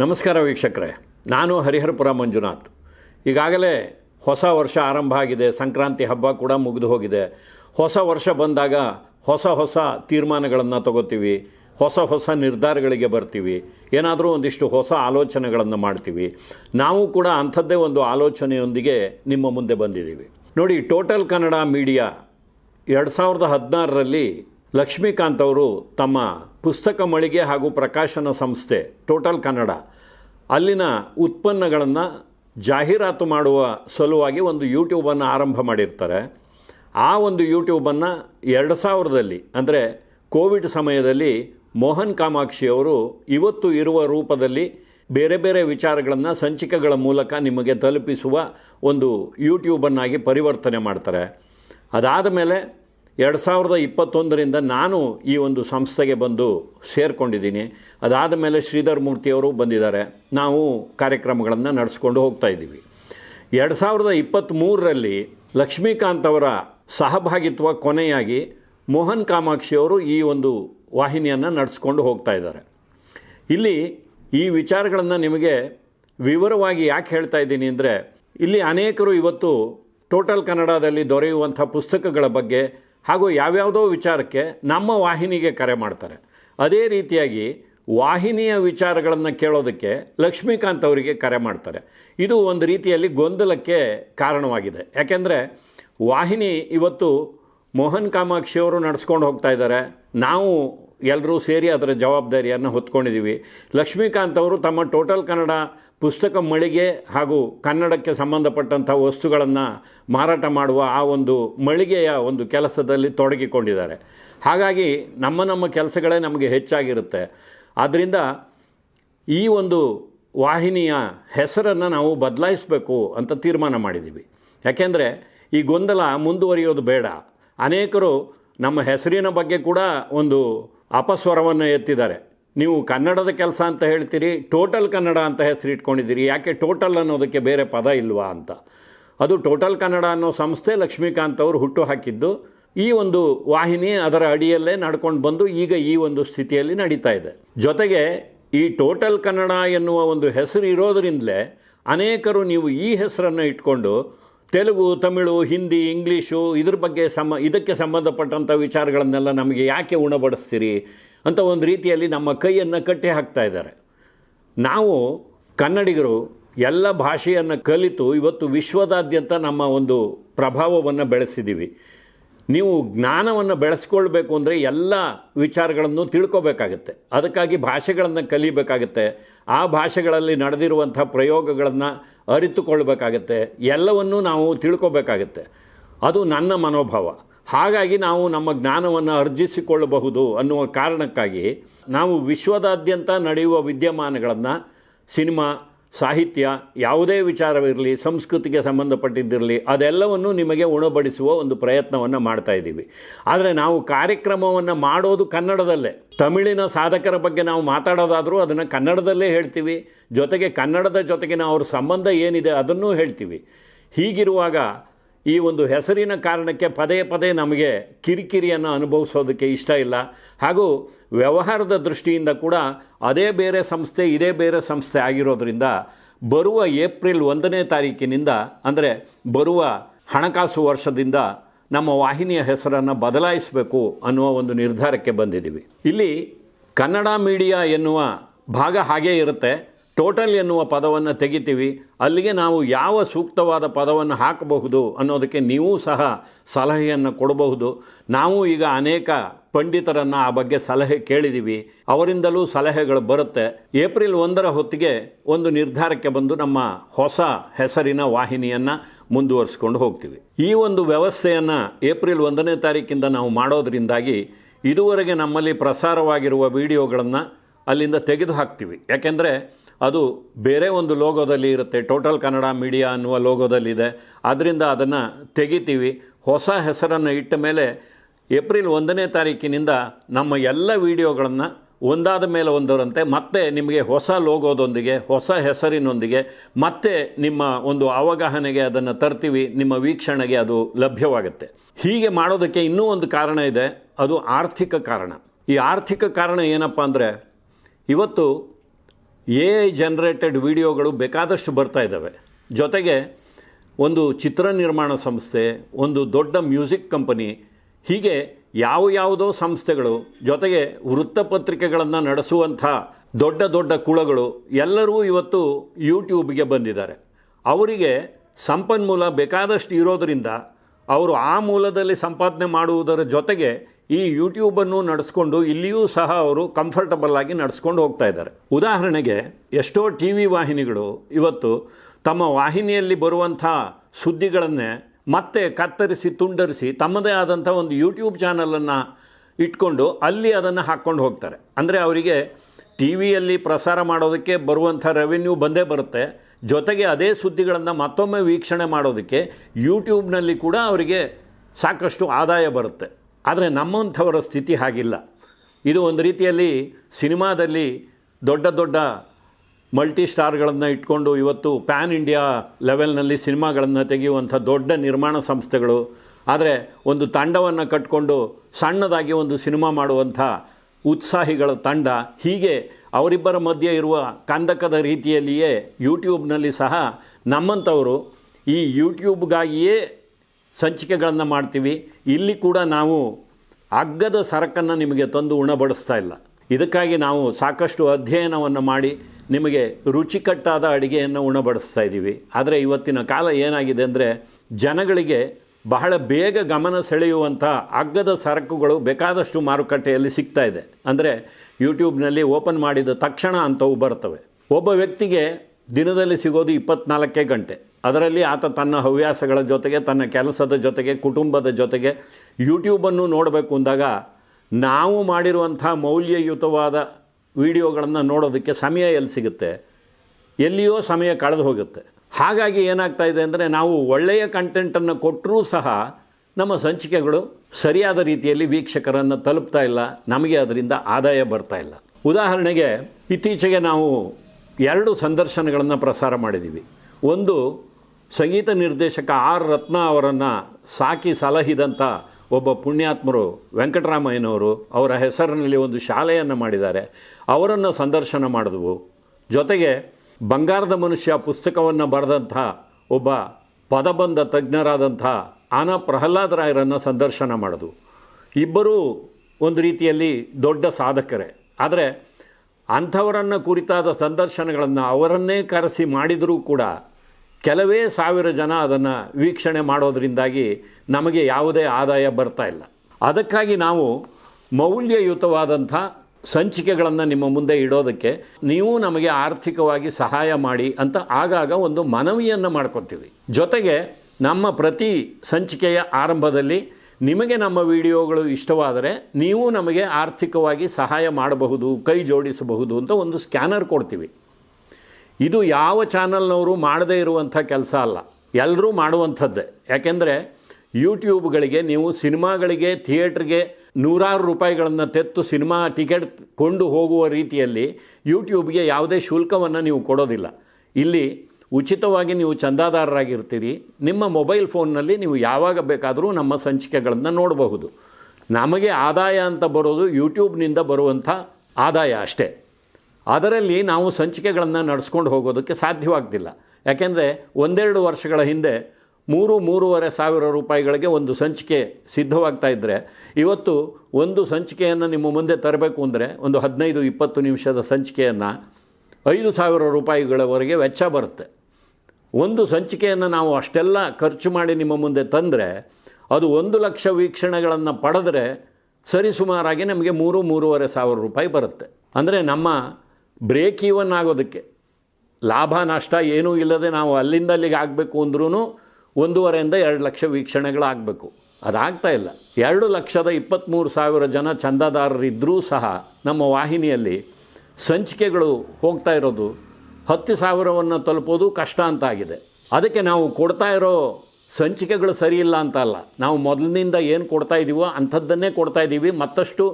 ನಮಸ್ಕಾರ ವೀಕ್ಷಕರೇ, ನಾನು ಹರಿಹರಪುರ ಮಂಜುನಾಥ್. ಈಗಾಗಲೇ ಹೊಸ ವರ್ಷ ಆರಂಭ ಆಗಿದೆ, ಸಂಕ್ರಾಂತಿ ಹಬ್ಬ ಕೂಡ ಮುಗಿದು ಹೋಗಿದೆ. ಹೊಸ ವರ್ಷ ಬಂದಾಗ ಹೊಸ ಹೊಸ ತೀರ್ಮಾನಗಳನ್ನು ತಗೋತೀವಿ, ಹೊಸ ಹೊಸ ನಿರ್ಧಾರಗಳಿಗೆ ಬರ್ತೀವಿ, ಏನಾದರೂ ಒಂದಿಷ್ಟು ಹೊಸ ಆಲೋಚನೆಗಳನ್ನು ಮಾಡ್ತೀವಿ. ನಾವು ಕೂಡ ಅಂಥದ್ದೇ ಒಂದು ಆಲೋಚನೆಯೊಂದಿಗೆ ನಿಮ್ಮ ಮುಂದೆ ಬಂದಿದ್ದೀವಿ. ನೋಡಿ, ಟೋಟಲ್ ಕನ್ನಡ ಮೀಡಿಯಾ ಎರಡು ಸಾವಿರದ ಹದಿನಾರರಲ್ಲಿ ಲಕ್ಷ್ಮೀಕಾಂತ್ ಅವರು ತಮ್ಮ ಪುಸ್ತಕ ಮಳಿಗೆ ಹಾಗೂ ಪ್ರಕಾಶನ ಸಂಸ್ಥೆ ಟೋಟಲ್ ಕನ್ನಡ ಅಲ್ಲಿನ ಉತ್ಪನ್ನಗಳನ್ನು ಜಾಹೀರಾತು ಮಾಡುವ ಸಲುವಾಗಿ ಒಂದು ಯೂಟ್ಯೂಬನ್ನು ಆರಂಭ ಮಾಡಿರ್ತಾರೆ. ಆ ಒಂದು ಯೂಟ್ಯೂಬನ್ನು ಎರಡು ಸಾವಿರದಲ್ಲಿ ಅಂದರೆ ಕೋವಿಡ್ ಸಮಯದಲ್ಲಿ ಮೋಹನ್ ಕಾಮಾಕ್ಷಿ ಅವರು ಇವತ್ತು ಇರುವ ರೂಪದಲ್ಲಿ ಬೇರೆ ಬೇರೆ ವಿಚಾರಗಳನ್ನು ಸಂಚಿಕೆಗಳ ಮೂಲಕ ನಿಮಗೆ ತಲುಪಿಸುವ ಒಂದು ಯೂಟ್ಯೂಬನ್ನಾಗಿ ಪರಿವರ್ತನೆ ಮಾಡ್ತಾರೆ. ಅದಾದ ಮೇಲೆ ಎರಡು ಸಾವಿರದ ಇಪ್ಪತ್ತೊಂದರಿಂದ ನಾನು ಈ ಒಂದು ಸಂಸ್ಥೆಗೆ ಬಂದು ಸೇರಿಕೊಂಡಿದ್ದೀನಿ. ಅದಾದ ಮೇಲೆ ಶ್ರೀಧರ್ ಮೂರ್ತಿಯವರು ಬಂದಿದ್ದಾರೆ. ನಾವು ಕಾರ್ಯಕ್ರಮಗಳನ್ನು ನಡೆಸ್ಕೊಂಡು ಹೋಗ್ತಾ ಇದ್ದೀವಿ. ಎರಡು ಸಾವಿರದ ಇಪ್ಪತ್ತ್ಮೂರರಲ್ಲಿ ಲಕ್ಷ್ಮೀಕಾಂತ್ ಅವರ ಸಹಭಾಗಿತ್ವ ಕೊನೆಯಾಗಿ ಮೋಹನ್ ಕಾಮಾಕ್ಷಿಯವರು ಈ ಒಂದು ವಾಹಿನಿಯನ್ನು ನಡೆಸ್ಕೊಂಡು ಹೋಗ್ತಾ ಇದ್ದಾರೆ. ಇಲ್ಲಿ ಈ ವಿಚಾರಗಳನ್ನು ನಿಮಗೆ ವಿವರವಾಗಿ ಯಾಕೆ ಹೇಳ್ತಾ ಇದ್ದೀನಿ ಅಂದರೆ, ಇಲ್ಲಿ ಅನೇಕರು ಇವತ್ತು ಟೋಟಲ್ ಕನ್ನಡದಲ್ಲಿ ದೊರೆಯುವಂಥ ಪುಸ್ತಕಗಳ ಬಗ್ಗೆ ಹಾಗೂ ಯಾವ್ಯಾವುದೋ ವಿಚಾರಕ್ಕೆ ನಮ್ಮ ವಾಹಿನಿಗೆ ಕರೆ ಮಾಡ್ತಾರೆ. ಅದೇ ರೀತಿಯಾಗಿ ವಾಹಿನಿಯ ವಿಚಾರಗಳನ್ನು ಕೇಳೋದಕ್ಕೆ ಲಕ್ಷ್ಮೀಕಾಂತ್ ಅವರಿಗೆ ಕರೆ ಮಾಡ್ತಾರೆ. ಇದು ಒಂದು ರೀತಿಯಲ್ಲಿ ಗೊಂದಲಕ್ಕೆ ಕಾರಣವಾಗಿದೆ. ಯಾಕೆಂದರೆ ವಾಹಿನಿ ಇವತ್ತು ಮೋಹನ್ ಕಾಮಾಕ್ಷಿಯವರು ನಡೆಸ್ಕೊಂಡು ಹೋಗ್ತಾ ಇದ್ದಾರೆ. ನಾವು ಎಲ್ಲರೂ ಸೇರಿ ಅದರ ಜವಾಬ್ದಾರಿಯನ್ನು ಹೊತ್ಕೊಂಡಿದ್ದೀವಿ ಲಕ್ಷ್ಮೀಕಾಂತ್ ಅವರು ತಮ್ಮ ಟೋಟಲ್ ಕನ್ನಡ ಪುಸ್ತಕ ಮಳಿಗೆ ಹಾಗೂ ಕನ್ನಡಕ್ಕೆ ಸಂಬಂಧಪಟ್ಟಂಥ ವಸ್ತುಗಳನ್ನು ಮಾರಾಟ ಮಾಡುವ ಆ ಒಂದು ಮಳಿಗೆಯ ಒಂದು ಕೆಲಸದಲ್ಲಿ ತೊಡಗಿಕೊಂಡಿದ್ದಾರೆ. ಹಾಗಾಗಿ ನಮ್ಮ ನಮ್ಮ ಕೆಲಸಗಳೇ ನಮಗೆ ಹೆಚ್ಚಾಗಿರುತ್ತೆ. ಆದ್ದರಿಂದ ಈ ಒಂದು ವಾಹಿನಿಯ ಹೆಸರನ್ನು ನಾವು ಬದಲಾಯಿಸಬೇಕು ಅಂತ ತೀರ್ಮಾನ ಮಾಡಿದ್ದೀವಿ ಯಾಕೆಂದರೆ ಈ ಗೊಂದಲ ಮುಂದುವರಿಯೋದು ಬೇಡ. ಅನೇಕರು ನಮ್ಮ ಹೆಸರಿನ ಬಗ್ಗೆ ಕೂಡ ಒಂದು ಅಪಸ್ವರವನ್ನು ಎತ್ತಿದ್ದಾರೆ. ನೀವು ಕನ್ನಡದ ಕೆಲಸ ಅಂತ ಹೇಳ್ತೀರಿ, ಟೋಟಲ್ ಕನ್ನಡ ಅಂತ ಹೆಸರು ಇಟ್ಕೊಂಡಿದ್ದೀರಿ, ಯಾಕೆ ಟೋಟಲ್ ಅನ್ನೋದಕ್ಕೆ ಬೇರೆ ಪದ ಇಲ್ವಾ ಅಂತ. ಅದು ಟೋಟಲ್ ಕನ್ನಡ ಅನ್ನೋ ಸಂಸ್ಥೆ ಲಕ್ಷ್ಮೀಕಾಂತ್ ಅವರು ಹುಟ್ಟು ಹಾಕಿದ್ದು. ಈ ಒಂದು ವಾಹಿನಿ ಅದರ ಅಡಿಯಲ್ಲೇ ನಡ್ಕೊಂಡು ಬಂದು ಈಗ ಈ ಒಂದು ಸ್ಥಿತಿಯಲ್ಲಿ ನಡೀತಾ ಇದೆ. ಜೊತೆಗೆ ಈ ಟೋಟಲ್ ಕನ್ನಡ ಎನ್ನುವ ಒಂದು ಹೆಸರು ಇರೋದರಿಂದಲೇ ಅನೇಕರು ನೀವು ಈ ಹೆಸರನ್ನು ಇಟ್ಕೊಂಡು ತೆಲುಗು, ತಮಿಳು, ಹಿಂದಿ, ಇಂಗ್ಲೀಷು ಇದ್ರ ಬಗ್ಗೆ ಸಮ, ಇದಕ್ಕೆ ಸಂಬಂಧಪಟ್ಟಂಥ ವಿಚಾರಗಳನ್ನೆಲ್ಲ ನಮಗೆ ಯಾಕೆ ಉಣಬಡಿಸ್ತೀರಿ ಅಂತ ಒಂದು ರೀತಿಯಲ್ಲಿ ನಮ್ಮ ಕೈಯನ್ನು ಕಟ್ಟಿ ಹಾಕ್ತಾ ಇದ್ದಾರೆ. ನಾವು ಕನ್ನಡಿಗರು ಎಲ್ಲ ಭಾಷೆಯನ್ನು ಕಲಿತು ಇವತ್ತು ವಿಶ್ವದಾದ್ಯಂತ ನಮ್ಮ ಒಂದು ಪ್ರಭಾವವನ್ನು ಬೆಳೆಸಿದ್ದೀವಿ ನೀವು ಜ್ಞಾನವನ್ನು ಬೆಳೆಸ್ಕೊಳ್ಬೇಕು ಅಂದರೆ ಎಲ್ಲ ವಿಚಾರಗಳನ್ನು ತಿಳ್ಕೊಬೇಕಾಗತ್ತೆ. ಅದಕ್ಕಾಗಿ ಭಾಷೆಗಳನ್ನು ಕಲಿಬೇಕಾಗತ್ತೆ. ಆ ಭಾಷೆಗಳಲ್ಲಿ ನಡೆದಿರುವಂಥ ಪ್ರಯೋಗಗಳನ್ನು ಅರಿತುಕೊಳ್ಬೇಕಾಗತ್ತೆ. ಎಲ್ಲವನ್ನೂ ನಾವು ತಿಳ್ಕೊಬೇಕಾಗತ್ತೆ. ಅದು ನನ್ನ ಮನೋಭಾವ. ಹಾಗಾಗಿ ನಾವು ನಮ್ಮ ಜ್ಞಾನವನ್ನು ಅರ್ಜಿಸಿಕೊಳ್ಳಬಹುದು ಅನ್ನುವ ಕಾರಣಕ್ಕಾಗಿ ನಾವು ವಿಶ್ವದಾದ್ಯಂತ ನಡೆಯುವ ವಿದ್ಯಮಾನಗಳನ್ನು ಸಿನಿಮಾ ಸಾಹಿತ್ಯ ಯಾವುದೇ ವಿಚಾರವಿರಲಿ, ಸಂಸ್ಕೃತಿಗೆ ಸಂಬಂಧಪಟ್ಟಿದ್ದಿರಲಿ, ಅದೆಲ್ಲವನ್ನು ನಿಮಗೆ ಉಣಬಡಿಸುವ ಒಂದು ಪ್ರಯತ್ನವನ್ನು ಮಾಡ್ತಾ ಇದ್ದೀವಿ. ಆದರೆ ನಾವು ಕಾರ್ಯಕ್ರಮವನ್ನು ಮಾಡೋದು ಕನ್ನಡದಲ್ಲೇ. ತಮಿಳಿನ ಸಾಧಕರ ಬಗ್ಗೆ ನಾವು ಮಾತಾಡೋದಾದರೂ ಅದನ್ನು ಕನ್ನಡದಲ್ಲೇ ಹೇಳ್ತೀವಿ. ಜೊತೆಗೆ ಕನ್ನಡದ ಜೊತೆಗಿನ ಅವ್ರ ಸಂಬಂಧ ಏನಿದೆ ಅದನ್ನೂ ಹೇಳ್ತೀವಿ. ಹೀಗಿರುವಾಗ ಈ ಒಂದು ಹೆಸರಿನ ಕಾರಣಕ್ಕೆ ಪದೇ ಪದೇ ನಮಗೆ ಕಿರಿಕಿರಿಯನ್ನು ಅನುಭವಿಸೋದಕ್ಕೆ ಇಷ್ಟ ಇಲ್ಲ. ಹಾಗೂ ವ್ಯವಹಾರದ ದೃಷ್ಟಿಯಿಂದ ಕೂಡ ಅದೇ ಬೇರೆ ಸಂಸ್ಥೆ, ಇದೇ ಬೇರೆ ಸಂಸ್ಥೆ ಆಗಿರೋದ್ರಿಂದ ಬರುವ ಏಪ್ರಿಲ್ ಒಂದನೇ ತಾರೀಕಿನಿಂದ, ಅಂದರೆ ಬರುವ ಹಣಕಾಸು ವರ್ಷದಿಂದ ನಮ್ಮ ವಾಹಿನಿಯ ಹೆಸರನ್ನು ಬದಲಾಯಿಸಬೇಕು ಅನ್ನುವ ಒಂದು ನಿರ್ಧಾರಕ್ಕೆ ಬಂದಿದ್ದೀವಿ. ಇಲ್ಲಿ ಕನ್ನಡ ಮೀಡಿಯಾ ಎನ್ನುವ ಭಾಗ ಹಾಗೇ ಇರುತ್ತೆ. ಟೋಟಲ್ ಎನ್ನುವ ಪದವನ್ನು ತೆಗಿತೀವಿ, ಅಲ್ಲಿಗೆ ನಾವು ಯಾವ ಸೂಕ್ತವಾದ ಪದವನ್ನು ಹಾಕಬಹುದು ಅನ್ನೋದಕ್ಕೆ ನೀವು ಸಹ ಸಲಹೆಯನ್ನು ಕೊಡಬಹುದು. ನಾವು ಈಗ ಅನೇಕ ಪಂಡಿತರನ್ನು ಆ ಬಗ್ಗೆ ಸಲಹೆ ಕೇಳಿದ್ದೀವಿ ಅವರಿಂದಲೂ ಸಲಹೆಗಳು ಬರುತ್ತೆ. ಏಪ್ರಿಲ್ ಒಂದರ ಹೊತ್ತಿಗೆ ಒಂದು ನಿರ್ಧಾರಕ್ಕೆ ಬಂದು ನಮ್ಮ ಹೊಸ ಹೆಸರಿನ ವಾಹಿನಿಯನ್ನು ಮುಂದುವರಿಸ್ಕೊಂಡು ಹೋಗ್ತೀವಿ. ಈ ಒಂದು ವ್ಯವಸ್ಥೆಯನ್ನು ಏಪ್ರಿಲ್ ಒಂದನೇ ತಾರೀಕಿಂದ ನಾವು ಮಾಡೋದರಿಂದಾಗಿ ಇದುವರೆಗೆ ನಮ್ಮಲ್ಲಿ ಪ್ರಸಾರವಾಗಿರುವ ವಿಡಿಯೋಗಳನ್ನು ಅಲ್ಲಿಂದ ತೆಗೆದು ಹಾಕ್ತೀವಿ ಯಾಕೆಂದರೆ ಅದು ಬೇರೆ ಒಂದು ಲೋಗೋದಲ್ಲಿ ಇರುತ್ತೆ. ಟೋಟಲ್ ಕನ್ನಡ ಮೀಡಿಯಾ ಅನ್ನುವ ಲೋಗೋದಲ್ಲಿದೆ. ಅದರಿಂದ ಅದನ್ನು ತೆಗಿತೀವಿ. ಹೊಸ ಹೆಸರನ್ನು ಇಟ್ಟ ಮೇಲೆ ಏಪ್ರಿಲ್ ಒಂದನೇ ತಾರೀಕಿನಿಂದ ನಮ್ಮ ಎಲ್ಲ ವಿಡಿಯೋಗಳನ್ನು ಒಂದಾದ ಮೇಲೆ ಒಂದರಂತೆ, ಮತ್ತೆ ನಿಮಗೆ ಹೊಸ ಲೋಗೋದೊಂದಿಗೆ, ಹೊಸ ಹೆಸರಿನೊಂದಿಗೆ, ಮತ್ತೆ ನಿಮ್ಮ ಒಂದು ಅವಗಾಹನೆಗೆ ಅದನ್ನು ತರ್ತೀವಿ. ನಿಮ್ಮ ವೀಕ್ಷಣೆಗೆ ಅದು ಲಭ್ಯವಾಗುತ್ತೆ. ಹೀಗೆ ಮಾಡೋದಕ್ಕೆ ಇನ್ನೂ ಒಂದು ಕಾರಣ ಇದೆ. ಅದು ಆರ್ಥಿಕ ಕಾರಣ. ಈ ಆರ್ಥಿಕ ಕಾರಣ ಏನಪ್ಪ ಅಂದರೆ, ಇವತ್ತು ಎ ಐ ಜನ್ರೇಟೆಡ್ ವಿಡಿಯೋಗಳು ಬೇಕಾದಷ್ಟು ಬರ್ತಾ ಇದ್ದಾವೆ. ಜೊತೆಗೆ ಒಂದು ಚಿತ್ರ ನಿರ್ಮಾಣ ಸಂಸ್ಥೆ, ಒಂದು ದೊಡ್ಡ ಮ್ಯೂಸಿಕ್ ಕಂಪನಿ, ಹೀಗೆ ಯಾವ ಯಾವುದೋ ಸಂಸ್ಥೆಗಳು, ಜೊತೆಗೆ ವೃತ್ತಪತ್ರಿಕೆಗಳನ್ನು ನಡೆಸುವಂಥ ದೊಡ್ಡ ದೊಡ್ಡ ಕುಳಗಳು ಎಲ್ಲರೂ ಇವತ್ತು ಯೂಟ್ಯೂಬ್ಗೆ ಬಂದಿದ್ದಾರೆ. ಅವರಿಗೆ ಸಂಪನ್ಮೂಲ ಬೇಕಾದಷ್ಟು ಇರೋದರಿಂದ ಅವರು ಆ ಮೂಲದಲ್ಲಿ ಸಂಪಾದನೆ ಮಾಡುವುದರ ಜೊತೆಗೆ ಈ ಯೂಟ್ಯೂಬನ್ನು ನಡೆಸ್ಕೊಂಡು ಇಲ್ಲಿಯೂ ಸಹ ಅವರು ಕಂಫರ್ಟಬಲ್ ಆಗಿ ನಡೆಸ್ಕೊಂಡು ಹೋಗ್ತಾ ಇದ್ದಾರೆ. ಉದಾಹರಣೆಗೆ ಎಷ್ಟೋ ಟಿ ವಿ ವಾಹಿನಿಗಳು ಇವತ್ತು ತಮ್ಮ ವಾಹಿನಿಯಲ್ಲಿ ಬರುವಂಥ ಸುದ್ದಿಗಳನ್ನೇ ಮತ್ತೆ ಕತ್ತರಿಸಿ ತುಂಡರಿಸಿ ತಮ್ಮದೇ ಆದಂಥ ಒಂದು ಯೂಟ್ಯೂಬ್ ಚಾನಲನ್ನು ಇಟ್ಕೊಂಡು ಅಲ್ಲಿ ಅದನ್ನು ಹಾಕ್ಕೊಂಡು ಹೋಗ್ತಾರೆ. ಅಂದರೆ ಅವರಿಗೆ ಟಿ ವಿಯಲ್ಲಿ ಪ್ರಸಾರ ಮಾಡೋದಕ್ಕೆ ಬರುವಂಥ ರೆವೆನ್ಯೂ ಬಂದೇ ಬರುತ್ತೆ. ಜೊತೆಗೆ ಅದೇ ಸುದ್ದಿಗಳನ್ನು ಮತ್ತೊಮ್ಮೆ ವೀಕ್ಷಣೆ ಮಾಡೋದಕ್ಕೆ ಯೂಟ್ಯೂಬ್ನಲ್ಲಿ ಕೂಡ ಅವರಿಗೆ ಸಾಕಷ್ಟು ಆದಾಯ ಬರುತ್ತೆ. ಆದರೆ ನಮ್ಮಂಥವರ ಸ್ಥಿತಿ ಹಾಗಿಲ್ಲ. ಇದು ಒಂದು ರೀತಿಯಲ್ಲಿ ಸಿನಿಮಾದಲ್ಲಿ ದೊಡ್ಡ ದೊಡ್ಡ ಮಲ್ಟಿ ಸ್ಟಾರ್ಗಳನ್ನು ಇಟ್ಕೊಂಡು ಇವತ್ತು ಪ್ಯಾನ್ ಇಂಡಿಯಾ ಲೆವೆಲ್ನಲ್ಲಿ ಸಿನಿಮಾಗಳನ್ನು ತೆಗೆಯುವಂಥ ದೊಡ್ಡ ನಿರ್ಮಾಣ ಸಂಸ್ಥೆಗಳು, ಆದರೆ ಒಂದು ತಂಡವನ್ನು ಕಟ್ಕೊಂಡು ಸಣ್ಣದಾಗಿ ಒಂದು ಸಿನಿಮಾ ಮಾಡುವಂಥ ಉತ್ಸಾಹಿಗಳ ತಂಡ ಹೀಗೆ ಅವರಿಬ್ಬರ ಮಧ್ಯೆ ಇರುವ ಕಂದಕದ ರೀತಿಯಲ್ಲಿಯೇ ಯೂಟ್ಯೂಬ್ನಲ್ಲಿ ಸಹ ನಮ್ಮಂಥವರು ಈ ಯೂಟ್ಯೂಬ್ಗಾಗಿಯೇ ಸಂಚಿಕೆಗಳನ್ನು ಮಾಡ್ತೀವಿ. ಇಲ್ಲಿ ಕೂಡ ನಾವು ಅಗ್ಗದ ಸರಕನ್ನು ನಿಮಗೆ ತಂದು ಉಣಬಡಿಸ್ತಾ ಇಲ್ಲ. ಇದಕ್ಕಾಗಿ ನಾವು ಸಾಕಷ್ಟು ಅಧ್ಯಯನವನ್ನು ಮಾಡಿ ನಿಮಗೆ ರುಚಿಕಟ್ಟಾದ ಅಡುಗೆಯನ್ನು ಉಣಬಡಿಸ್ತಾ ಇದ್ದೀವಿ. ಆದರೆ ಇವತ್ತಿನ ಕಾಲ ಏನಾಗಿದೆ ಅಂದರೆ ಜನಗಳಿಗೆ ಬಹಳ ಬೇಗ ಗಮನ ಸೆಳೆಯುವಂಥ ಅಗ್ಗದ ಸರಕುಗಳು ಬೇಕಾದಷ್ಟು ಮಾರುಕಟ್ಟೆಯಲ್ಲಿ ಸಿಗ್ತಾ ಇದೆ. ಅಂದರೆ ಯೂಟ್ಯೂಬ್ನಲ್ಲಿ ಓಪನ್ ಮಾಡಿದ ತಕ್ಷಣ ಅಂಥವು ಬರ್ತವೆ. ಒಬ್ಬ ವ್ಯಕ್ತಿಗೆ ದಿನದಲ್ಲಿ ಸಿಗೋದು ಇಪ್ಪತ್ನಾಲ್ಕೇ ಗಂಟೆ. ಅದರಲ್ಲಿ ಆತ ತನ್ನ ಹವ್ಯಾಸಗಳ ಜೊತೆಗೆ, ತನ್ನ ಕೆಲಸದ ಜೊತೆಗೆ, ಕುಟುಂಬದ ಜೊತೆಗೆ ಯೂಟ್ಯೂಬನ್ನು ನೋಡಬೇಕು ಅಂದಾಗ ನಾವು ಮಾಡಿರುವಂಥ ಮೌಲ್ಯಯುತವಾದ ವಿಡಿಯೋಗಳನ್ನು ನೋಡೋದಕ್ಕೆ ಸಮಯ ಎಲ್ಲಿ ಸಿಗುತ್ತೆ? ಎಲ್ಲಿಯೋ ಸಮಯ ಕಳೆದು ಹೋಗುತ್ತೆ. ಹಾಗಾಗಿ ಏನಾಗ್ತಾ ಇದೆ ಅಂದರೆ ನಾವು ಒಳ್ಳೆಯ ಕಂಟೆಂಟನ್ನು ಕೊಟ್ಟರೂ ಸಹ ನಮ್ಮ ಸಂಚಿಕೆಗಳು ಸರಿಯಾದ ರೀತಿಯಲ್ಲಿ ವೀಕ್ಷಕರನ್ನು ತಲುಪ್ತಾ ಇಲ್ಲ, ನಮಗೆ ಅದರಿಂದ ಆದಾಯ ಬರ್ತಾ ಇಲ್ಲ. ಉದಾಹರಣೆಗೆ, ಇತ್ತೀಚೆಗೆ ನಾವು ಎರಡು ಸಂದರ್ಶನಗಳನ್ನು ಪ್ರಸಾರ ಮಾಡಿದ್ದೀವಿ. ಒಂದು, ಸಂಗೀತ ನಿರ್ದೇಶಕ ಆರ್ ರತ್ನ ಅವರನ್ನು ಸಾಕಿ ಸಲಹಿದಂಥ ಒಬ್ಬ ಪುಣ್ಯಾತ್ಮರು ವೆಂಕಟರಾಮಯ್ಯನವರು, ಅವರ ಹೆಸರಿನಲ್ಲಿ ಒಂದು ಶಾಲೆಯನ್ನು ಮಾಡಿದ್ದಾರೆ. ಅವರನ್ನು ಸಂದರ್ಶನ ಮಾಡಿದವು. ಜೊತೆಗೆ, ಬಂಗಾರದ ಮನುಷ್ಯ ಪುಸ್ತಕವನ್ನು ಬರೆದಂಥ ಒಬ್ಬ ಪದಬಂಧ ತಜ್ಞರಾದಂಥ ಆನ ಪ್ರಹ್ಲಾದ್ ರಾಯರನ್ನು ಸಂದರ್ಶನ ಮಾಡೋದು. ಇಬ್ಬರೂ ಒಂದು ರೀತಿಯಲ್ಲಿ ದೊಡ್ಡ ಸಾಧಕರೇ. ಆದರೆ ಅಂಥವರನ್ನು ಕುರಿತಾದ ಸಂದರ್ಶನಗಳನ್ನು ಅವರನ್ನೇ ಕರೆಸಿ ಮಾಡಿದರೂ ಕೂಡ ಕೆಲವೇ ಸಾವಿರ ಜನ ಅದನ್ನು ವೀಕ್ಷಣೆ ಮಾಡೋದರಿಂದಾಗಿ ನಮಗೆ ಯಾವುದೇ ಆದಾಯ ಬರ್ತಾ ಇಲ್ಲ. ಅದಕ್ಕಾಗಿ ನಾವು ಮೌಲ್ಯಯುತವಾದಂಥ ಸಂಚಿಕೆಗಳನ್ನು ನಿಮ್ಮ ಮುಂದೆ ಇಡೋದಕ್ಕೆ ನೀವು ನಮಗೆ ಆರ್ಥಿಕವಾಗಿ ಸಹಾಯ ಮಾಡಿ ಅಂತ ಆಗಾಗ ಒಂದು ಮನವಿಯನ್ನು ಮಾಡ್ಕೊತೀವಿ. ಜೊತೆಗೆ ನಮ್ಮ ಪ್ರತಿ ಸಂಚಿಕೆಯ ಆರಂಭದಲ್ಲಿ ನಿಮಗೆ ನಮ್ಮ ವಿಡಿಯೋಗಳು ಇಷ್ಟವಾದರೆ ನೀವು ನಮಗೆ ಆರ್ಥಿಕವಾಗಿ ಸಹಾಯ ಮಾಡಬಹುದು, ಕೈ ಜೋಡಿಸಬಹುದು ಅಂತ ಒಂದು ಸ್ಕ್ಯಾನರ್ ಕೊಡ್ತೀವಿ. ಇದು ಯಾವ ಚಾನಲ್ನವರು ಮಾಡದೇ ಇರುವಂಥ ಕೆಲಸ ಅಲ್ಲ. ಎಲ್ಲರೂ ಮಾಡುವಂಥದ್ದೇ. ಯಾಕೆಂದರೆ ಯೂಟ್ಯೂಬ್ಗಳಿಗೆ ನೀವು ಸಿನಿಮಾಗಳಿಗೆ, ಥಿಯೇಟ್ರಿಗೆ ನೂರಾರು ರೂಪಾಯಿಗಳನ್ನು ತೆತ್ತು ಸಿನಿಮಾ ಟಿಕೆಟ್ ಕೊಂಡು ಹೋಗುವ ರೀತಿಯಲ್ಲಿ ಯೂಟ್ಯೂಬ್ಗೆ ಯಾವುದೇ ಶುಲ್ಕವನ್ನು ನೀವು ಕೊಡೋದಿಲ್ಲ. ಇಲ್ಲಿ ಉಚಿತವಾಗಿ ನೀವು ಚಂದಾದಾರರಾಗಿರ್ತೀರಿ. ನಿಮ್ಮ ಮೊಬೈಲ್ ಫೋನ್ನಲ್ಲಿ ನೀವು ಯಾವಾಗ ಬೇಕಾದರೂ ನಮ್ಮ ಸಂಚಿಕೆಗಳನ್ನು ನೋಡಬಹುದು. ನಮಗೆ ಆದಾಯ ಅಂತ ಬರೋದು ಯೂಟ್ಯೂಬ್ನಿಂದ ಬರುವಂಥ ಆದಾಯ ಅಷ್ಟೇ. ಅದರಲ್ಲಿ ನಾವು ಸಂಚಿಕೆಗಳನ್ನು ನಡೆಸ್ಕೊಂಡು ಹೋಗೋದಕ್ಕೆ ಸಾಧ್ಯವಾಗ್ತಿಲ್ಲ ಯಾಕೆಂದರೆ ಒಂದೆರಡು ವರ್ಷಗಳ ಹಿಂದೆ ಮೂರು ಮೂರುವರೆ ಸಾವಿರ ರೂಪಾಯಿಗಳಿಗೆ ಒಂದು ಸಂಚಿಕೆ ಸಿದ್ಧವಾಗ್ತಾ ಇದ್ದರೆ ಇವತ್ತು ಒಂದು ಸಂಚಿಕೆಯನ್ನು ನಿಮ್ಮ ಮುಂದೆ ತರಬೇಕು ಅಂದರೆ ಒಂದು ಹದಿನೈದು ಇಪ್ಪತ್ತು ನಿಮಿಷದ ಸಂಚಿಕೆಯನ್ನು ಐದು ಸಾವಿರ ರೂಪಾಯಿಗಳವರೆಗೆ ವೆಚ್ಚ ಬರುತ್ತೆ. ಒಂದು ಸಂಚಿಕೆಯನ್ನು ನಾವು ಅಷ್ಟೆಲ್ಲ ಖರ್ಚು ಮಾಡಿ ನಿಮ್ಮ ಮುಂದೆ ತಂದರೆ ಅದು ಒಂದು ಲಕ್ಷ ವೀಕ್ಷಣೆಗಳನ್ನು ಪಡೆದರೆ ಸರಿಸುಮಾರಾಗಿ ನಮಗೆ ಮೂರು, ಮೂರುವರೆ ಸಾವಿರ ರೂಪಾಯಿ ಬರುತ್ತೆ. ಅಂದರೆ ನಮ್ಮ ಬ್ರೇಕ್ ಈವನ್ ಆಗೋದಕ್ಕೆ. ಲಾಭ, ನಷ್ಟ ಏನೂ ಇಲ್ಲದೆ ನಾವು ಅಲ್ಲಿಂದ ಅಲ್ಲಿಗೆ ಆಗಬೇಕು ಅಂದ್ರೂ ಒಂದೂವರೆಯಿಂದ ಎರಡು ಲಕ್ಷ ವೀಕ್ಷಣೆಗಳಾಗಬೇಕು. ಅದಾಗ್ತಾ ಇಲ್ಲ. ಎರಡು ಲಕ್ಷದ ಇಪ್ಪತ್ತ್ಮೂರು ಸಾವಿರ ಜನ ಚಂದಾದಾರರಿದ್ದರೂ ಸಹ ನಮ್ಮ ವಾಹಿನಿಯಲ್ಲಿ ಸಂಚಿಕೆಗಳು ಹೋಗ್ತಾ ಇರೋದು ಹತ್ತು ಸಾವಿರವನ್ನು ತಲುಪೋದು ಕಷ್ಟ ಅಂತ ಆಗಿದೆ ಅದಕ್ಕೆ ನಾವು ಕೊಡ್ತಾ ಇರೋ ಸಂಚಿಕೆಗಳು ಸರಿ ಇಲ್ಲ ಅಂತ ಅಲ್ಲ. ನಾವು ಮೊದಲಿನಿಂದ ಏನು ಕೊಡ್ತಾ ಇದ್ದೀವೋ ಅಂಥದ್ದನ್ನೇ ಕೊಡ್ತಾ ಇದ್ದೀವಿ ಮತ್ತಷ್ಟು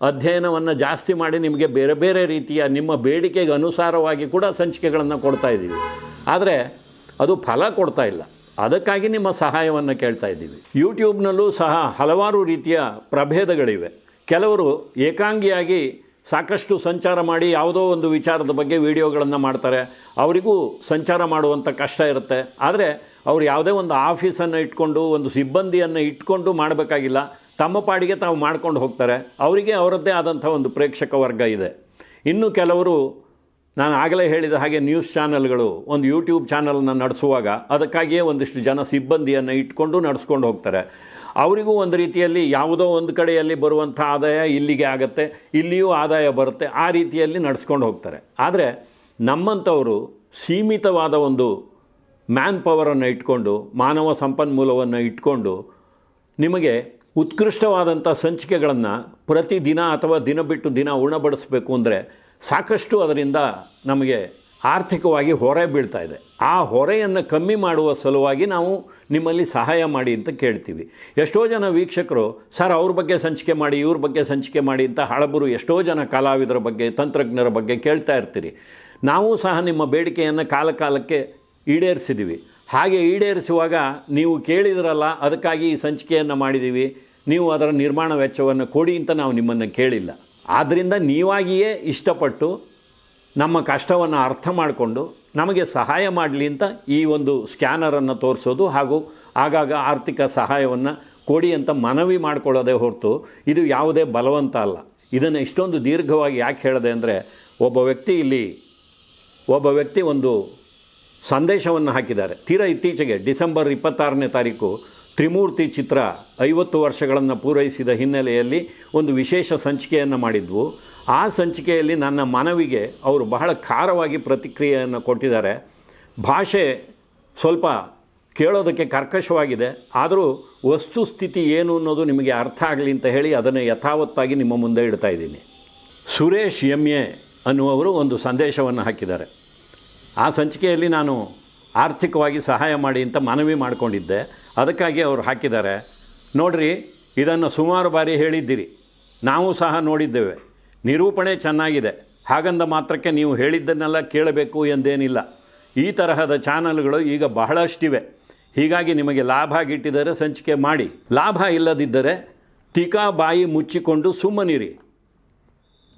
ಅಧ್ಯಯನವನ್ನು ಜಾಸ್ತಿ ಮಾಡಿ ನಿಮಗೆ ಬೇರೆ ಬೇರೆ ರೀತಿಯ ನಿಮ್ಮ ಬೇಡಿಕೆಗೆ ಅನುಸಾರವಾಗಿ ಕೂಡ ಸಂಚಿಕೆಗಳನ್ನು ಕೊಡ್ತಾ ಇದ್ದೀವಿ ಆದರೆ ಅದು ಫಲ ಕೊಡ್ತಾ ಇಲ್ಲ. ಅದಕ್ಕಾಗಿ ನಿಮ್ಮ ಸಹಾಯವನ್ನು ಕೇಳ್ತಾ ಇದ್ದೀವಿ ಯೂಟ್ಯೂಬ್ನಲ್ಲೂ ಸಹ ಹಲವಾರು ರೀತಿಯ ಪ್ರಭೇದಗಳಿವೆ. ಕೆಲವರು ಏಕಾಂಗಿಯಾಗಿ ಸಾಕಷ್ಟು ಸಂಚಾರ ಮಾಡಿ ಯಾವುದೋ ಒಂದು ವಿಚಾರದ ಬಗ್ಗೆ ವಿಡಿಯೋಗಳನ್ನು ಮಾಡ್ತಾರೆ. ಅವರಿಗೂ ಸಂಚಾರ ಮಾಡುವಂಥ ಕಷ್ಟ ಇರುತ್ತೆ. ಆದರೆ ಅವರು ಯಾವುದೇ ಒಂದು ಆಫೀಸನ್ನು ಇಟ್ಕೊಂಡು, ಒಂದು ಸಿಬ್ಬಂದಿಯನ್ನು ಇಟ್ಕೊಂಡು ಮಾಡಬೇಕಾಗಿಲ್ಲ. ತಮ್ಮ ಪಾಡಿಗೆ ತಾವು ಮಾಡ್ಕೊಂಡು ಹೋಗ್ತಾರೆ. ಅವರಿಗೆ ಅವರದ್ದೇ ಆದಂಥ ಒಂದು ಪ್ರೇಕ್ಷಕ ವರ್ಗ ಇದೆ. ಇನ್ನು ಕೆಲವರು, ನಾನು ಆಗಲೇ ಹೇಳಿದ ಹಾಗೆ ನ್ಯೂಸ್ ಚಾನಲ್ಗಳು, ಒಂದು ಯೂಟ್ಯೂಬ್ ಚಾನಲನ್ನು ನಡೆಸುವಾಗ ಅದಕ್ಕಾಗಿಯೇ ಒಂದಿಷ್ಟು ಜನ ಸಿಬ್ಬಂದಿಯನ್ನು ಇಟ್ಕೊಂಡು ನಡೆಸ್ಕೊಂಡು ಹೋಗ್ತಾರೆ. ಅವರಿಗೂ ಒಂದು ರೀತಿಯಲ್ಲಿ ಯಾವುದೋ ಒಂದು ಕಡೆಯಲ್ಲಿ ಬರುವಂಥ ಆದಾಯ ಇಲ್ಲಿಗೆ ಆಗುತ್ತೆ, ಇಲ್ಲಿಯೂ ಆದಾಯ ಬರುತ್ತೆ, ಆ ರೀತಿಯಲ್ಲಿ ನಡೆಸ್ಕೊಂಡು ಹೋಗ್ತಾರೆ. ಆದರೆ ನಮ್ಮಂಥವರು ಸೀಮಿತವಾದ ಒಂದು ಮ್ಯಾನ್ ಪವರನ್ನು ಇಟ್ಕೊಂಡು, ಮಾನವ ಸಂಪನ್ಮೂಲವನ್ನು ಇಟ್ಕೊಂಡು, ನಿಮಗೆ ಉತ್ಕೃಷ್ಟವಾದಂಥ ಸಂಚಿಕೆಗಳನ್ನು ಪ್ರತಿದಿನ ಅಥವಾ ದಿನ ಬಿಟ್ಟು ದಿನ ಉಣಬಡಿಸಬೇಕು ಅಂದರೆ ಸಾಕಷ್ಟು ಅದರಿಂದ ನಮಗೆ ಆರ್ಥಿಕವಾಗಿ ಹೊರೆ ಬೀಳ್ತಾ ಇದೆ. ಆ ಹೊರೆಯನ್ನು ಕಮ್ಮಿ ಮಾಡುವ ಸಲುವಾಗಿ ನಾವು ನಿಮ್ಮಲ್ಲಿ ಸಹಾಯ ಮಾಡಿ ಅಂತ ಕೇಳ್ತೀವಿ. ಎಷ್ಟೋ ಜನ ವೀಕ್ಷಕರು, ಸರ್, ಅವ್ರ ಬಗ್ಗೆ ಸಂಚಿಕೆ ಮಾಡಿ, ಇವ್ರ ಬಗ್ಗೆ ಸಂಚಿಕೆ ಮಾಡಿ ಅಂತ ಹಳಬರು ಎಷ್ಟೋ ಜನ ಕಲಾವಿದರ ಬಗ್ಗೆ, ತಂತ್ರಜ್ಞರ ಬಗ್ಗೆ ಕೇಳ್ತಾ ಇರ್ತೀರಿ. ನಾವು ಸಹ ನಿಮ್ಮ ಬೇಡಿಕೆಯನ್ನು ಕಾಲ ಕಾಲಕ್ಕೆ ಈಡೇರಿಸಿದ್ದೀವಿ ಹಾಗೆ ಈಡೇರಿಸುವಾಗ ನೀವು ಕೇಳಿದ್ರಲ್ಲ, ಅದಕ್ಕಾಗಿ ಈ ಸಂಚಿಕೆಯನ್ನು ಮಾಡಿದ್ದೀವಿ ನೀವು ಅದರ ನಿರ್ಮಾಣ ವೆಚ್ಚವನ್ನು ಕೊಡಿ ಅಂತ ನಾವು ನಿಮ್ಮನ್ನು ಕೇಳಿಲ್ಲ. ಆದ್ದರಿಂದ ನೀವಾಗಿಯೇ ಇಷ್ಟಪಟ್ಟು ನಮ್ಮ ಕಷ್ಟವನ್ನು ಅರ್ಥ ಮಾಡಿಕೊಂಡು ನಮಗೆ ಸಹಾಯ ಮಾಡಲಿ ಅಂತ ಈ ಒಂದು ಸ್ಕ್ಯಾನರನ್ನು ತೋರಿಸೋದು ಹಾಗೂ ಆಗಾಗ ಆರ್ಥಿಕ ಸಹಾಯವನ್ನು ಕೊಡಿ ಅಂತ ಮನವಿ ಮಾಡಿಕೊಳ್ಳೋದೇ ಹೊರತು ಇದು ಯಾವುದೇ ಬಲವಂತ ಅಲ್ಲ. ಇದನ್ನು ಇಷ್ಟೊಂದು ದೀರ್ಘವಾಗಿ ಯಾಕೆ ಹೇಳಿದೆ ಅಂದರೆ ಒಬ್ಬ ವ್ಯಕ್ತಿ ಇಲ್ಲಿ ಒಬ್ಬ ವ್ಯಕ್ತಿ ಒಂದು ಸಂದೇಶವನ್ನು ಹಾಕಿದ್ದಾರೆ. ತೀರಾ ಇತ್ತೀಚೆಗೆ ಡಿಸೆಂಬರ್ ಇಪ್ಪತ್ತಾರನೇ ತಾರೀಕು ತ್ರಿಮೂರ್ತಿ ಚಿತ್ರ ಐವತ್ತು ವರ್ಷಗಳನ್ನು ಪೂರೈಸಿದ ಹಿನ್ನೆಲೆಯಲ್ಲಿ ಒಂದು ವಿಶೇಷ ಸಂಚಿಕೆಯನ್ನು ಮಾಡಿದ್ವು. ಆ ಸಂಚಿಕೆಯಲ್ಲಿ ನನ್ನ ಮನವಿಗೆ ಅವರು ಬಹಳ ಖಾರವಾಗಿ ಪ್ರತಿಕ್ರಿಯೆಯನ್ನು ಕೊಟ್ಟಿದ್ದಾರೆ. ಭಾಷೆ ಸ್ವಲ್ಪ ಕೇಳೋದಕ್ಕೆ ಕರ್ಕಶವಾಗಿದೆ. ಆದರೂ ವಸ್ತುಸ್ಥಿತಿ ಏನು ಅನ್ನೋದು ನಿಮಗೆ ಅರ್ಥ ಆಗಲಿ ಅಂತ ಹೇಳಿ ಅದನ್ನು ಯಥಾವತ್ತಾಗಿ ನಿಮ್ಮ ಮುಂದೆ ಇಡ್ತಾ ಇದ್ದೀನಿ. ಸುರೇಶ್ ಎಂ ಎ ಅನ್ನುವರು ಒಂದು ಸಂದೇಶವನ್ನು ಹಾಕಿದ್ದಾರೆ. ಆ ಸಂಚಿಕೆಯಲ್ಲಿ ನಾನು ಆರ್ಥಿಕವಾಗಿ ಸಹಾಯ ಮಾಡಿ ಅಂತ ಮನವಿ ಮಾಡಿಕೊಂಡಿದ್ದೆ. ಅದಕ್ಕಾಗಿ ಅವರು ಹಾಕಿದ್ದಾರೆ. ನೋಡ್ರಿ, ಇದನ್ನು ಸುಮಾರು ಬಾರಿ ಹೇಳಿದ್ದೀರಿ. ನಾವು ಸಹ ನೋಡಿದ್ದೇವೆ. ನಿರೂಪಣೆ ಚೆನ್ನಾಗಿದೆ. ಹಾಗಂದ ಮಾತ್ರಕ್ಕೆ ನೀವು ಹೇಳಿದ್ದನ್ನೆಲ್ಲ ಕೇಳಬೇಕು ಎಂದೇನಿಲ್ಲ. ಈ ತರಹದ ಚಾನಲ್ಗಳು ಈಗ ಬಹಳಷ್ಟಿವೆ. ಹೀಗಾಗಿ ನಿಮಗೆ ಲಾಭ ಗಿಟ್ಟಿದರೆ ಸಂಚಿಕೆ ಮಾಡಿ. ಲಾಭ ಇಲ್ಲದಿದ್ದರೆ ತಿಕಾ ಬಾಯಿ ಮುಚ್ಚಿಕೊಂಡು ಸುಮ್ಮನಿರಿ.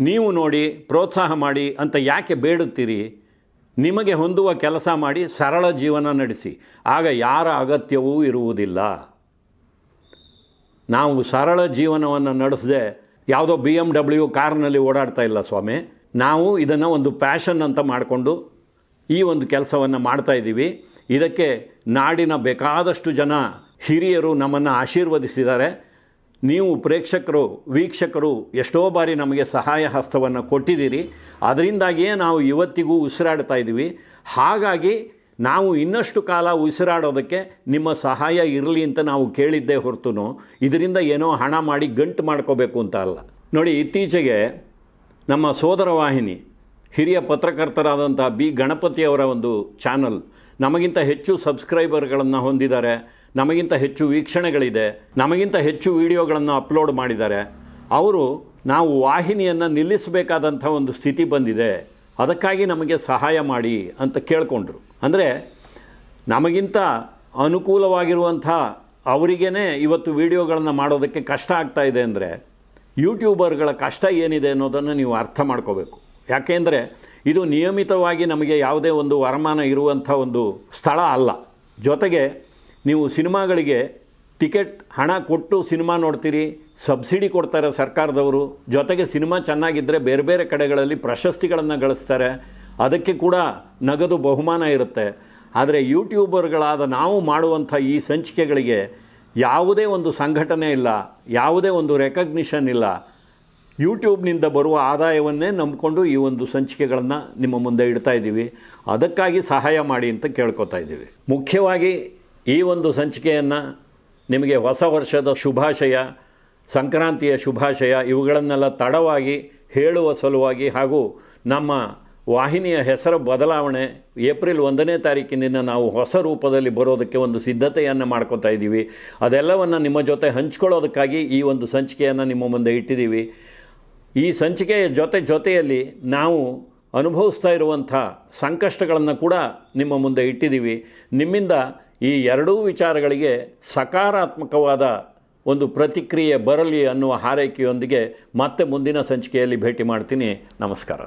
ನೀವು ನೋಡಿ, ಪ್ರೋತ್ಸಾಹ ಮಾಡಿ ಅಂತ ಯಾಕೆ ಬೇಡುತ್ತೀರಿ? ನಿಮಗೆ ಹೊಂದುವ ಕೆಲಸ ಮಾಡಿ ಸರಳ ಜೀವನ ನಡೆಸಿ. ಆಗ ಯಾರ ಅಗತ್ಯವೂ ಇರುವುದಿಲ್ಲ. ನಾವು ಸರಳ ಜೀವನವನ್ನು ನಡೆಸದೆ ಯಾವುದೋ ಬಿ ಎಂ ಡಬ್ಲ್ಯೂ ಕಾರ್ನಲ್ಲಿ ಓಡಾಡ್ತಾ ಇಲ್ಲ ಸ್ವಾಮಿ. ನಾವು ಇದನ್ನು ಒಂದು ಪ್ಯಾಷನ್ ಅಂತ ಮಾಡಿಕೊಂಡು ಈ ಒಂದು ಕೆಲಸವನ್ನು ಮಾಡ್ತಾ ಇದ್ದೀವಿ. ಇದಕ್ಕೆ ನಾಡಿನ ಬೇಕಾದಷ್ಟು ಜನ ಹಿರಿಯರು ನಮ್ಮನ್ನು ಆಶೀರ್ವದಿಸಿದ್ದಾರೆ. ನೀವು ಪ್ರೇಕ್ಷಕರು, ವೀಕ್ಷಕರು ಎಷ್ಟೋ ಬಾರಿ ನಮಗೆ ಸಹಾಯ ಹಸ್ತವನ್ನು ಕೊಟ್ಟಿದ್ದೀರಿ. ಅದರಿಂದಾಗಿಯೇ ನಾವು ಇವತ್ತಿಗೂ ಉಸಿರಾಡ್ತಾ ಇದ್ದೀವಿ. ಹಾಗಾಗಿ ನಾವು ಇನ್ನಷ್ಟು ಕಾಲ ಉಸಿರಾಡೋದಕ್ಕೆ ನಿಮ್ಮ ಸಹಾಯ ಇರಲಿ ಅಂತ ನಾವು ಕೇಳಿದ್ದೇ ಹೊರತು ಇದರಿಂದ ಏನೋ ಹಣ ಮಾಡಿ ಗಂಟು ಮಾಡ್ಕೋಬೇಕು ಅಂತ ಅಲ್ಲ. ನೋಡಿ, ಇತ್ತೀಚೆಗೆ ನಮ್ಮ ಸೋದರ ವಾಹಿನಿ, ಹಿರಿಯ ಪತ್ರಕರ್ತರಾದಂಥ ಬಿ. ಗಣಪತಿಯವರ ಒಂದು ಚಾನಲ್, ನಮಗಿಂತ ಹೆಚ್ಚು ಸಬ್ಸ್ಕ್ರೈಬರ್ಗಳನ್ನು ಹೊಂದಿದ್ದಾರೆ, ನಮಗಿಂತ ಹೆಚ್ಚು ವೀಕ್ಷಣೆಗಳಿದೆ, ನಮಗಿಂತ ಹೆಚ್ಚು ವಿಡಿಯೋಗಳನ್ನು ಅಪ್ಲೋಡ್ ಮಾಡಿದ್ದಾರೆ. ಅವರು ನಾವು ವಾಹಿನಿಯನ್ನು ನಿಲ್ಲಿಸಬೇಕಾದಂಥ ಒಂದು ಸ್ಥಿತಿ ಬಂದಿದೆ. ಅದಕ್ಕಾಗಿ ನಮಗೆ ಸಹಾಯ ಮಾಡಿ ಅಂತ ಕೇಳಿಕೊಂಡ್ರು. ಅಂದರೆ ನಮಗಿಂತ ಅನುಕೂಲವಾಗಿರುವಂಥ ಅವರಿಗೇ ಇವತ್ತು ವಿಡಿಯೋಗಳನ್ನು ಮಾಡೋದಕ್ಕೆ ಕಷ್ಟ ಆಗ್ತಾ ಇದೆ ಅಂದರೆ ಯೂಟ್ಯೂಬರ್ಗಳ ಕಷ್ಟ ಏನಿದೆ ಅನ್ನೋದನ್ನು ನೀವು ಅರ್ಥ ಮಾಡ್ಕೋಬೇಕು. ಯಾಕೆಂದರೆ ಇದು ನಿಯಮಿತವಾಗಿ ನಮಗೆ ಯಾವುದೇ ಒಂದು ವರಮಾನ ಇರುವಂಥ ಒಂದು ಸ್ಥಳ ಅಲ್ಲ. ಜೊತೆಗೆ ನೀವು ಸಿನಿಮಾಗಳಿಗೆ ಟಿಕೆಟ್, ಹಣ ಕೊಟ್ಟು ಸಿನಿಮಾ ನೋಡ್ತೀರಿ, ಸಬ್ಸಿಡಿ ಕೊಡ್ತಾರೆ ಸರ್ಕಾರದವರು, ಜೊತೆಗೆ ಸಿನಿಮಾ ಚೆನ್ನಾಗಿದ್ದರೆ ಬೇರೆ ಬೇರೆ ಕಡೆಗಳಲ್ಲಿ ಪ್ರಶಸ್ತಿಗಳನ್ನು ಗಳಿಸ್ತಾರೆ. ಅದಕ್ಕೆ ಕೂಡ ನಗದು ಬಹುಮಾನ ಇರುತ್ತೆ. ಆದರೆ ಯೂಟ್ಯೂಬರ್ಗಳಾದ ನಾವು ಮಾಡುವಂಥ ಈ ಸಂಚಿಕೆಗಳಿಗೆ ಯಾವುದೇ ಒಂದು ಸಂಘಟನೆ ಇಲ್ಲ, ಯಾವುದೇ ಒಂದು ರೆಕಗ್ನಿಷನ್ ಇಲ್ಲ. ಯೂಟ್ಯೂಬ್ನಿಂದ ಬರುವ ಆದಾಯವನ್ನೇ ನಂಬಿಕೊಂಡು ಈ ಒಂದು ಸಂಚಿಕೆಗಳನ್ನು ನಿಮ್ಮ ಮುಂದೆ ಇಡ್ತಾ ಇದ್ದೀವಿ. ಅದಕ್ಕಾಗಿ ಸಹಾಯ ಮಾಡಿ ಅಂತ ಕೇಳ್ಕೊತಾ ಇದ್ದೀವಿ. ಮುಖ್ಯವಾಗಿ ಈ ಒಂದು ಸಂಚಿಕೆಯನ್ನು ನಿಮಗೆ ಹೊಸ ವರ್ಷದ ಶುಭಾಶಯ, ಸಂಕ್ರಾಂತಿಯ ಶುಭಾಶಯ, ಇವುಗಳನ್ನೆಲ್ಲ ತಡವಾಗಿ ಹೇಳುವ ಸಲುವಾಗಿ ಹಾಗೂ ನಮ್ಮ ವಾಹಿನಿಯ ಹೆಸರು ಬದಲಾವಣೆ. ಏಪ್ರಿಲ್ ಒಂದನೇ ತಾರೀಕಿನಿಂದ ನಾವು ಹೊಸ ರೂಪದಲ್ಲಿ ಬರೋದಕ್ಕೆ ಒಂದು ಸಿದ್ಧತೆಯನ್ನು ಮಾಡ್ಕೋತಾ ಇದ್ದೀವಿ ಅದೆಲ್ಲವನ್ನು ನಿಮ್ಮ ಜೊತೆ ಹಂಚ್ಕೊಳ್ಳೋದಕ್ಕಾಗಿ ಈ ಒಂದು ಸಂಚಿಕೆಯನ್ನು ನಿಮ್ಮ ಮುಂದೆ ಇಟ್ಟಿದ್ದೀವಿ ಈ ಸಂಚಿಕೆಯ ಜೊತೆ ಜೊತೆಯಲ್ಲಿ ನಾವು ಅನುಭವಿಸ್ತಾ ಇರುವಂಥ ಸಂಕಷ್ಟಗಳನ್ನು ಕೂಡ ನಿಮ್ಮ ಮುಂದೆ ಇಟ್ಟಿದ್ದೀವಿ ನಿಮ್ಮಿಂದ ಈ ಎರಡೂ ವಿಚಾರಗಳಿಗೆ ಸಕಾರಾತ್ಮಕವಾದ ಒಂದು ಪ್ರತಿಕ್ರಿಯೆ ಬರಲಿ ಅನ್ನುವ ಹಾರೈಕೆಯೊಂದಿಗೆ ಮತ್ತೆ ಮುಂದಿನ ಸಂಚಿಕೆಯಲ್ಲಿ ಭೇಟಿ ಮಾಡ್ತೀನಿ. ನಮಸ್ಕಾರ.